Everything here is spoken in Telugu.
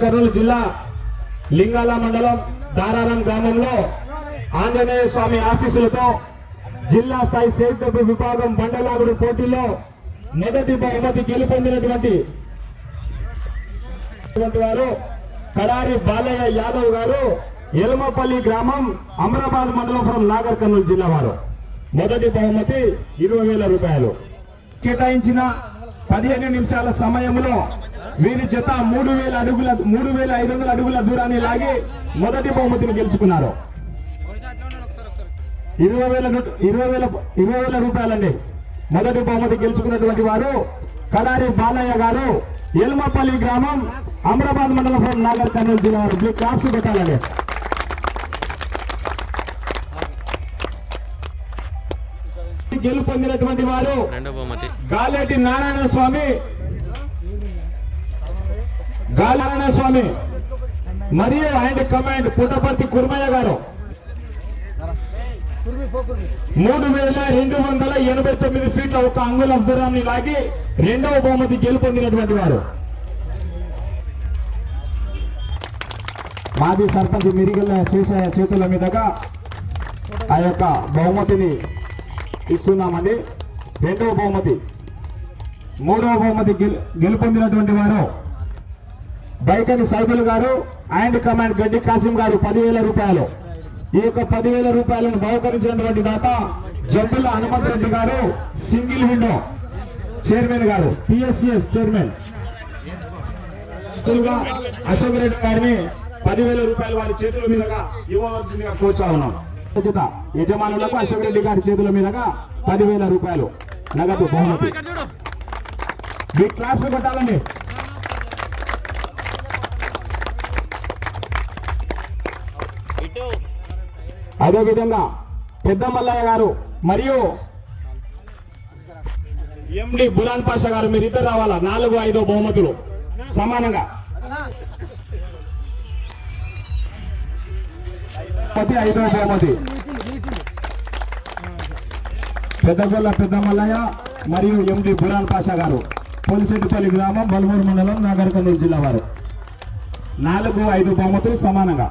కర్నూలు జిల్లా లింగాల మండలం దారారం గ్రామంలో ఆంజనేయ స్వామి ఆశీస్సులతో జిల్లా స్థాయి సేద్యపు విభాగం బండలాగుడు పోటీలో మొదటి బహుమతి గెలుపొందినటువంటి వారు కడారి బాలయ్య యాదవ్ గారు ఎలమపల్లి గ్రామం అమరాబాద్ మండలం ఫ్రం నాగర్ కర్నూలు జిల్లా వారు. మొదటి బహుమతి ఇరవై వేల రూపాయలు. కేటాయించిన పదిహేను నిమిషాల సమయంలో వీరి జత మూడు వేల అడుగుల మూడు వేల ఐదు వందల అడుగుల దూరాన్ని లాగి మొదటి బహుమతిని గెలుచుకున్నారు. ఇరవై వేల ఇరవై వేల ఇరవై వేల రూపాయలండి. మొదటి బహుమతి గెలుచుకున్నటువంటి వారు కడారి బాలయ్య గారు ఎల్మపల్లి గ్రామం అమరాబాద్ మండలం నాగర్ కర్నూలు జిల్లా వారు. క్లాప్స్ పెట్టాలండి. గెలుపొందినటువంటి వారు గాలేటి నారాయణ స్వామి గాలారాయణ స్వామి మరియు అండ్ కమాండ్ పుట్టపర్తి కుర్మయ్య గారు. మూడు వేల రెండు వందల ఎనభై తొమ్మిది ఫీట్ల ఒక అంగుల దూరాన్ని లాగి రెండవ బహుమతి గెలుపొందినటువంటి వారు. మాజీ సర్పంచ్ మిరిగల్ల శేషయ్య చేతుల మీదుగా ఆ యొక్క బహుమతిని ఇస్తున్నామండి. రెండవ బహుమతి మూడవ బహుమతి గెలు గెలుపొందినటువంటి వారు బైకని సైబుల్ గారు అండ్ కమాండ్ గడ్డి కాసిం గారు పదివేల రూపాయలు. ఈ యొక్క పదివేల రూపాయలను బహుకరించినటువంటి దాత జబ్బుల హనుమంత్ రెడ్డి గారు సింగిల్ విండో చైర్మన్ గారు పిఎస్సిఎస్ చైర్మన్. అశోక్ రెడ్డి గారిని పదివేల రూపాయలు వారి చేతుల మీదుగా ఇవ్వవలసిందిగా కోరుచా ఉన్నాం. యజమానులకు అశోక్ రెడ్డి గారి చేతుల మీదుగా పదివేల రూపాయలు నగదు బహుమతి. మీ క్లాస్ కొట్టాలండి. అదేవిధంగా పెద్ద మల్లయ్య గారు మరియు ఎండి బులాన్ పాషా గారు మీరు ఇద్దరు రావాలా? నాలుగు ఐదో బహుమతులు. సమానంగా. బహుమతి ఐదో బహుమతి. పెద్దగొల్ల పెద్ద మల్లయ్య మరియు ఎండి బులాన్ పాషా గారు. పోలిశెట్టిపల్లి గ్రామం బల్మూరు మండలం నాగర్కర్నూలు జిల్లా వారు. నాలుగు ఐదు బహుమతులు సమానంగా.